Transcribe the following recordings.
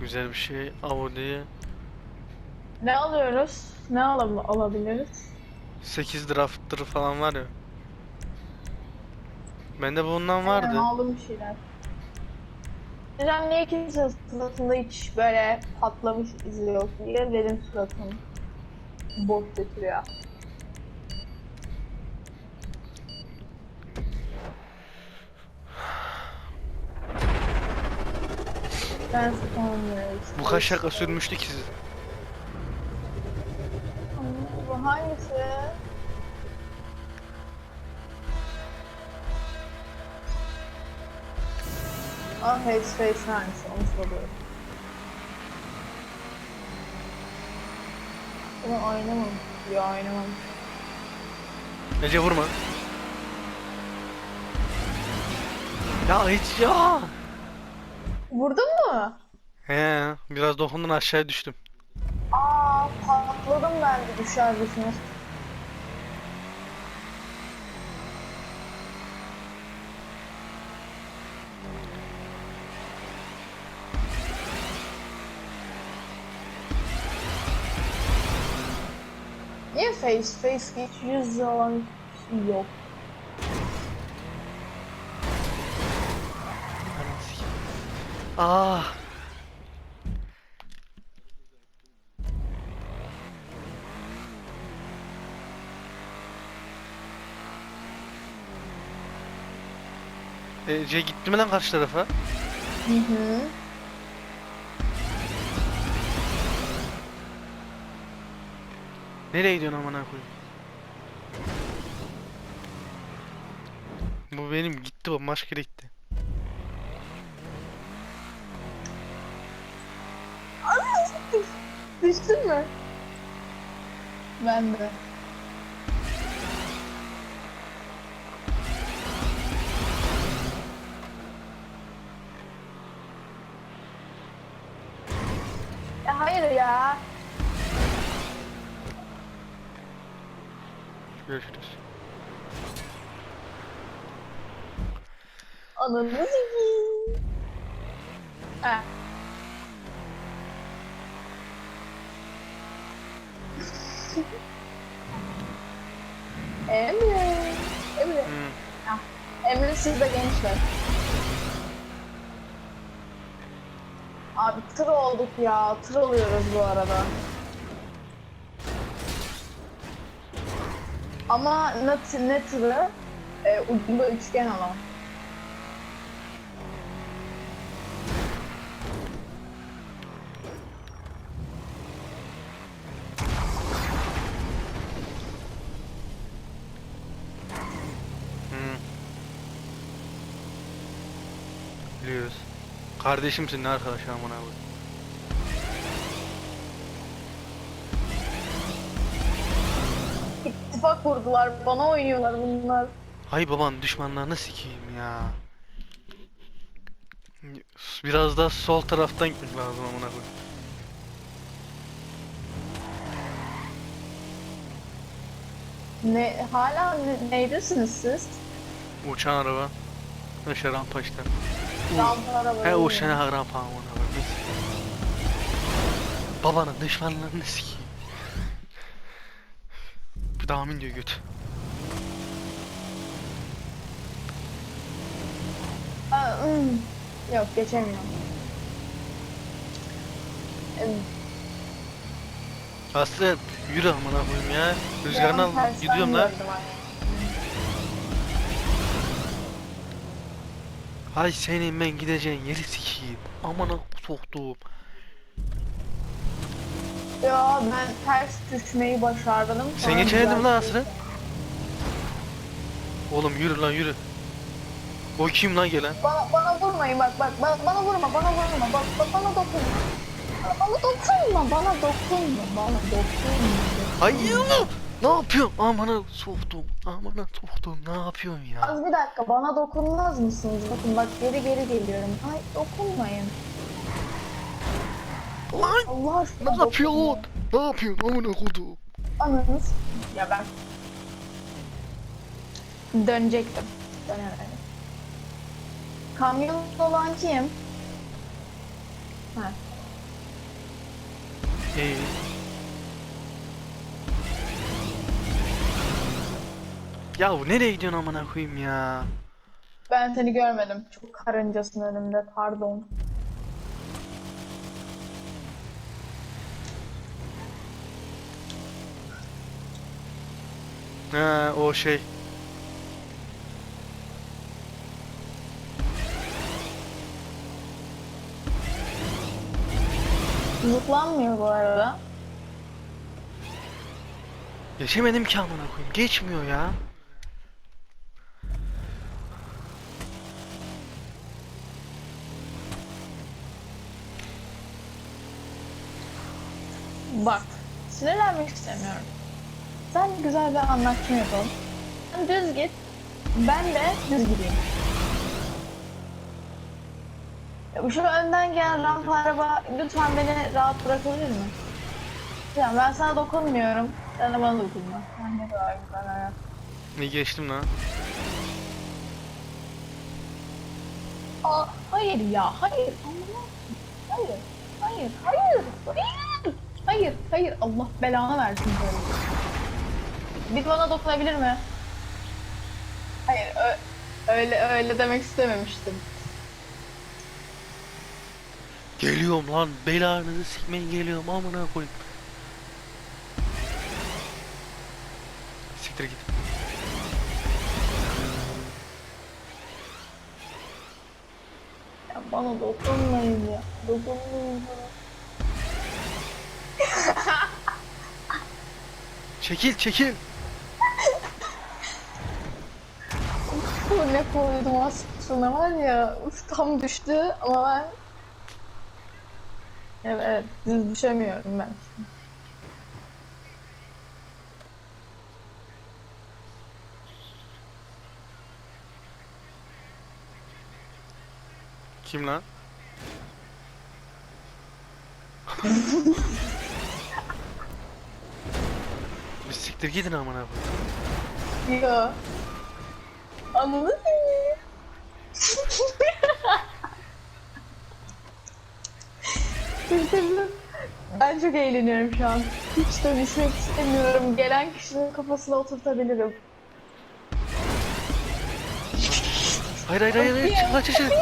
Güzel bir şey. Audi'ye Ne alıyoruz? Ne alam alabiliriz? 8 drafter falan var ya. Bende bundan vardı. aldım bir şeyler. Hocam niye kimse suratında hiç böyle patlamış izi yok diye benim suratım boş götürüyor. Ben sanmıyorum. Bu kaç şaka sürmüştü ki siz? Bu hangisi? Ah, Headspace hangisi? Onu soruyorum. Bunu oynamam. Ya oynamam. Ece vurma. Ya hiç ya. Vurdun mu? He, biraz dokundun aşağıya düştüm. Aa patladım ben de düşer düşmez. Niye face face hiç yüz olan yok? Ah. Ece gitti mi lan karşı tarafa? Hı hı. Nereye gidiyorsun amına koyayım? Bu benim gitti bu başka yere gitti. Mü? Ben de. Ya hayır ya. Görüşürüz. Ananı sikeyim. Ha. Emre. Emre. Hı. Emre siz de gençler. Abi tır olduk ya. Tır oluyoruz bu arada. Ama ne, ne tırı? E, ucunda üçgen olan. Hı. Biliyoruz. Kardeşimsin ne arkadaş amına koyayım. İttifak kurdular. Bana oynuyorlar bunlar. Hay baban düşmanlarını sikeyim ya. Biraz daha sol taraftan gitmek lazım amına koyayım. Ne, hala ne, neydesiniz siz? Uçan araba. Aşağı rampa işte. Rampa arabayı. He uçan rampa amına koyayım. Babanın düşmanlarını sikeyim. Bir daha amin diyor göt. Hmm. Yok geçemiyorum. Em, Aslı yürü amına koyayım ya. Rüzgarını al. Gidiyorum la. Hay senin ben gideceğin yeri sikeyim. Amına soktuğum. Ya ben ters düşmeyi başardım. Sen Sonra geçemedin lan düzelttim. Oğlum yürü lan yürü. O kim lan gelen? Bana, bana vurmayın bak bak bana, bana vurma bana vurma bak, bak bana dokunma. Bana dokunma bana dokunma bana dokunma. Hayır. Ne yapıyorsun? Amına soktum. Amına soktum. Ne yapıyorsun ya? Az bir dakika bana dokunmaz mısınız? Bakın bak geri geri geliyorum. Ay dokunmayın. Lan Allah aşkına ne yapıyorsun? dokunmayın. Ne yapıyorsun amına kodum? Ananız. Ya ben. Dönecektim. Dönemedim. Kamyon olan kim? Ha. İyi. Ya bu nereye gidiyorsun amına koyayım ya? Ben seni görmedim. Çok karıncasın önümde. Pardon. He o şey. Zıplanmıyor bu arada. Geçemedim ki amına koyayım. Geçmiyor ya. Bak. Sinirlenmek istemiyorum. Sen güzel bir anlaşma yapalım. Sen düz git. Ben de düz gideyim. Ya Şu önden gelen rampa araba lütfen beni rahat bırakabilir mi? Ya ben sana dokunmuyorum. Sen de bana dokunma. Sen ne kadar güzel hayat. Ne geçtim lan? Aa, hayır ya, hayır. Allah'ım. Hayır, hayır, hayır, hayır. Hayır. Allah belanı versin böyle. Bir bana dokunabilir mi? Hayır, öyle öyle demek istememiştim. Geliyorum lan. Belanızı sikmeyin geliyorum amına koyayım. Siktir git. Ya bana dokunmayın ya. Dokunmayın bana. Çekil çekil. Bu ne koydum aslında var ya. Uf, tam düştü ama ben... Evet, evet, düz düşemiyorum ben. Kim lan? siktir gidin amına koyayım. Ya. Anladın mı? Bitirdim. Ben çok eğleniyorum şu an. Hiç de düşmek istemiyorum. Gelen kişinin kafasına oturtabilirim. Hayır hayır hayır hayır çık lan çık çık.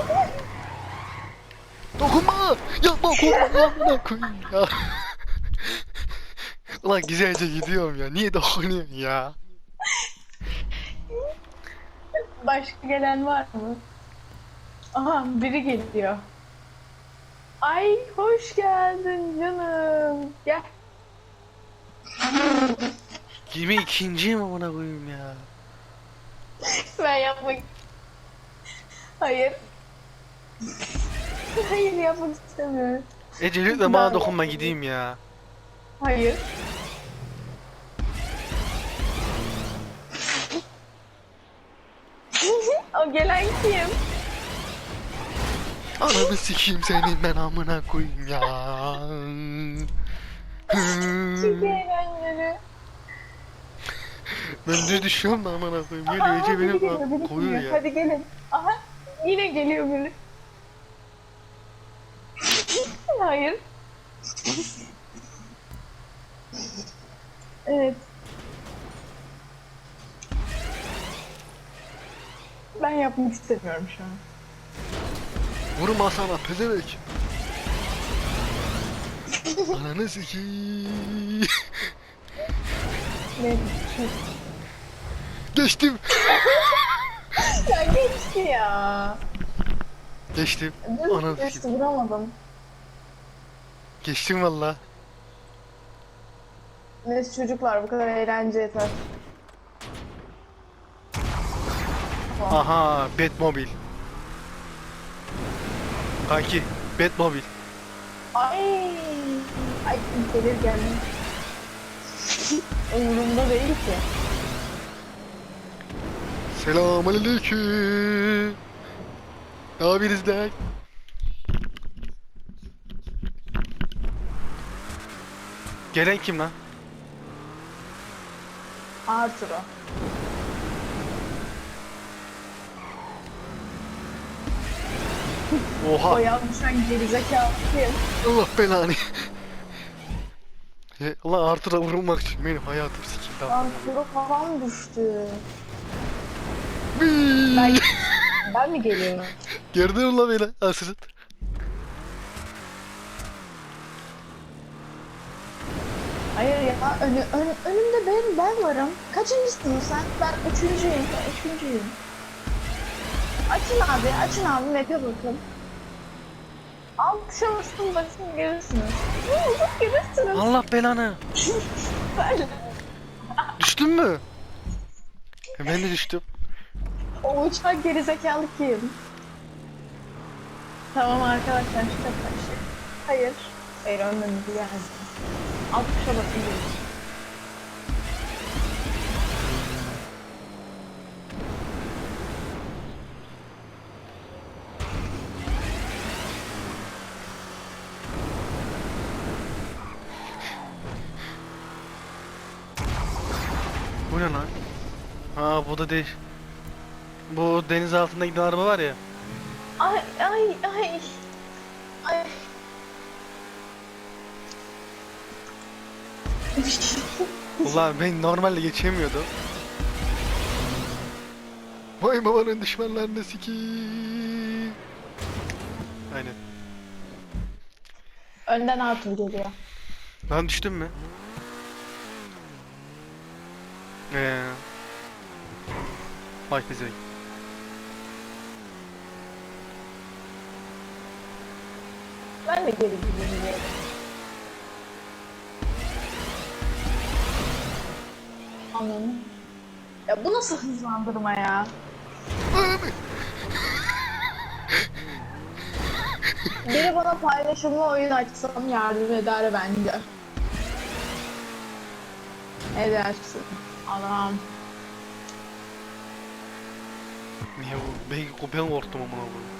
Dokunma! Ya dokunma amına koyayım ya. Ulan güzelce gidiyorum ya. Niye dokunuyorsun ya? Başka gelen var mı? Aha biri geliyor. Ay hoş geldin canım. Gel. 22. amına koyayım ya. Ben yapmak... Hayır. Hayır yapmak istemiyorum. Ece lütfen bana dokunma gideyim ya. Hayır. Gelen kim? Ananı sikeyim senin ben amına koyayım ya. Çok eğlenceli. ben düz düşüyorum da amına koyayım. Geliyor Ece geliyor, beni biri koyuyor geliyor. ya. Hadi gelin. Aha yine geliyor biri. Hayır. evet. Ben yapmak istemiyorum şu an. Vurma sana pezevenk. Ananı sikeyim. Ne? Geçtim. ya geçti ya. Geçtim. Ananı geçti sikeyim. vuramadım. Geçtim valla. Neyse çocuklar bu kadar eğlence yeter. Aha Batmobil. Kanki Batmobil. Ay, ay gelir gelmez. Umurumda değil ki. Selamünaleyküm. Ne yapıyorsunuz lan? Gelen kim lan? Arturo. Oha yanlışan gerizekalı kim? Allah belanı. Allah Arthur'a vurulmak için benim hayatım sikildi. Kuru falan düştü. Ben, ben mi geliyorum? Gördün mü lan beni Asret? Hayır ya önü, ön, önümde ben ben varım. Kaçıncısın sen? Ben üçüncüyüm. Ben üçüncüyüm. Açın abi, açın abi map'e bakın. Al tuşa basın görürsünüz. Oldu görürsünüz. Allah belanı. Böyle. Düştün mü? Ben de düştüm. O uçak gerizekalı kim? Tamam arkadaşlar şu tarafa şey. Hayır. Hayır önümüzü geldi. Alt tuşa basın görürsünüz. Bu ne lan? Ha bu da değil. Bu deniz altında giden araba var ya. Ay ay ay. Ay. Ulan ben normalde geçemiyordum. Vay babanın düşmanlarını sikiyim. Aynen. Önden Arthur geliyor. Lan düştün mü? Eee. Bak bize. Ben de geri gidiyorum. Anladım. Ya bu nasıl hızlandırma ya? Biri bana paylaşımlı oyun açsam yardım eder bence. Edersin. Anam. Niye bu? Ben, ben korktum amına koyayım.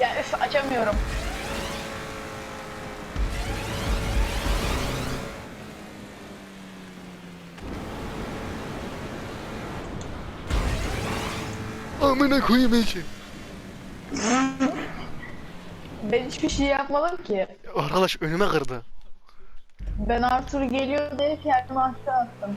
Ya üf açamıyorum. Amına koyayım içi. Ben hiçbir şey yapmadım ki. Arkadaş önüme kırdı. Ben Arthur geliyor diye kendimi aşağı attım.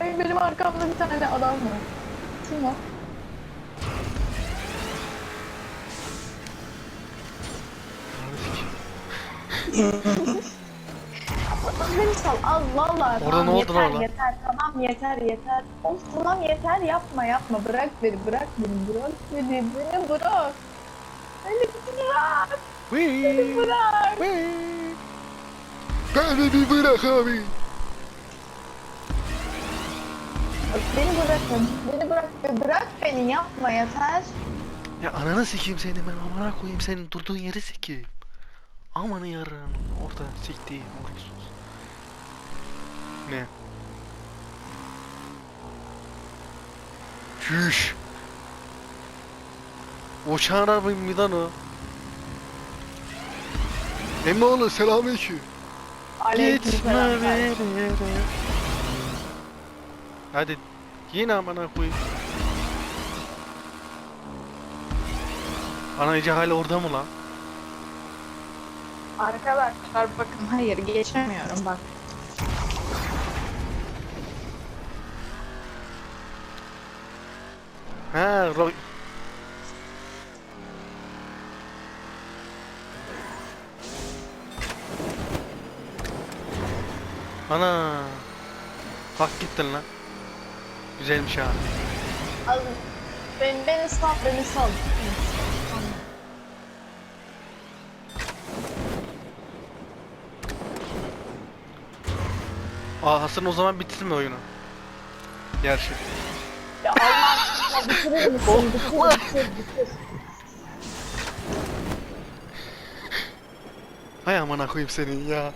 Ay benim arkamda bir tane adam var. Kim o? Beni sal. Allah Allah. Orada tamam, ne oldu yeter, orada? Yeter tamam yeter yeter. Of tamam yeter yapma yapma. Bırak beni bırak beni bırak beni. Beni bırak. Beni bırak. Beni Wii. bırak. Wii. Beni bir bırak abi. Beni bırakın. Beni bırak. Bırak beni yapma yeter. Ya ananı sikeyim seni ben amına koyayım senin durduğun yeri sikeyim. Amanı yarın orada siktiğim orası. Ne? Şüş. Uçağın arabı mı lan o? Emmoğlu selamünaleyküm. Gitme yere. Hadi yine amına koyayım. Ana iyice hala orada mı lan? Arkadaşlar bakın hayır geçemiyorum bak. Ha, ro Ana. Bak gittin lan. Güzelmiş ha. Al. Beni, beni sal beni sal. Aa Hasan o zaman bitirme oyunu. Gerçi. Ya Allah aşkına bitirir misin? Bitir, bitir, bitir. Hay amına koyayım senin ya.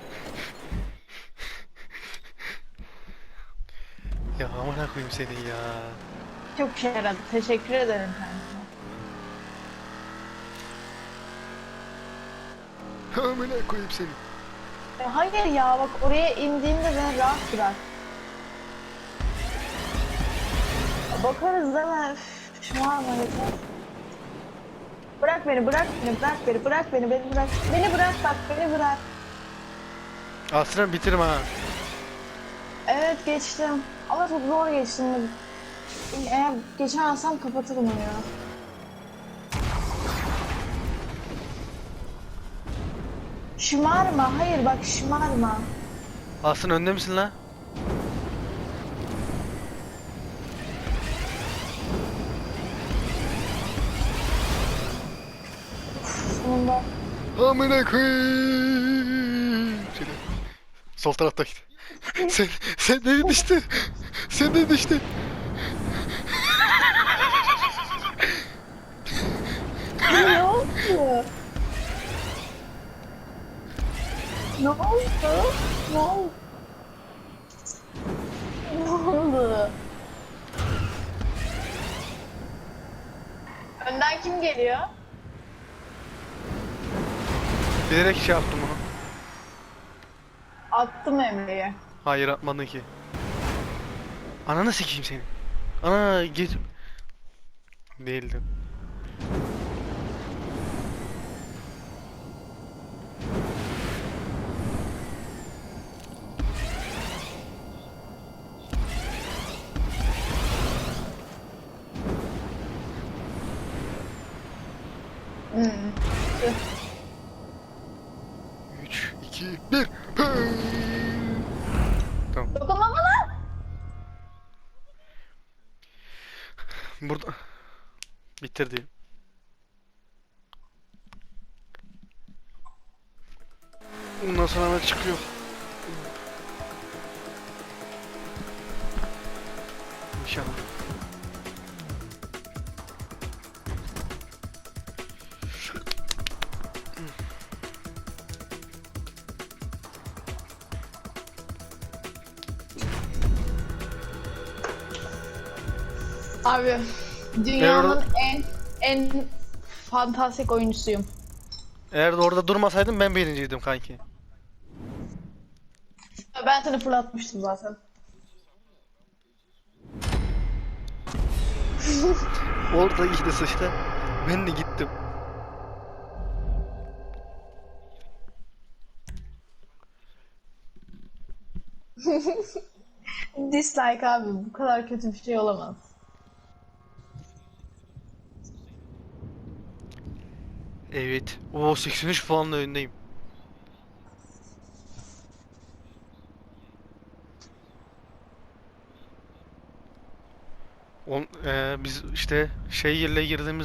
ya amına koyayım senin ya. Çok şey Kerem. Teşekkür ederim kanka. Amına koyayım seni. E, hayır ya bak oraya indiğimde beni rahat bırak. Bakarız değil mi? Üf, Şu var mı yeter. Bırak beni, bırak beni, bırak beni, bırak beni, beni bırak. Beni bırak bak, beni bırak. Aslan bitirim ha. Evet geçtim. Ama çok zor geçtim. Eğer geçemezsem kapatırım onu ya. Şımarma, hayır bak şımarma. Aslan önde misin lan? Sonunda. Amına koyayım seni. Sol tarafta git. sen, sen ne düştü? Sen ne düştü? ne oldu? Ne oldu? Oldu? Ne oldu? Önden kim geliyor? Bilerek şey yaptım onu. Attım Emre'yi. Hayır atmadın ki. Ananı sikeyim seni. Ana git. Değildi. 3, 2, 1. Tamam. Dokunma bana. Burada. Bitirdi. Ondan sonra hemen çıkıyor. İnşallah. Abi dünyanın en en fantastik oyuncusuyum. Eğer de orada durmasaydım ben birinciydim kanki. Ben seni fırlatmıştım zaten. Orada işte sıçtı. Ben de gittim. Dislike abi bu kadar kötü bir şey olamaz. Evet. O 83 puanla öndeyim. On, eee, biz işte şey yerle girdiğimiz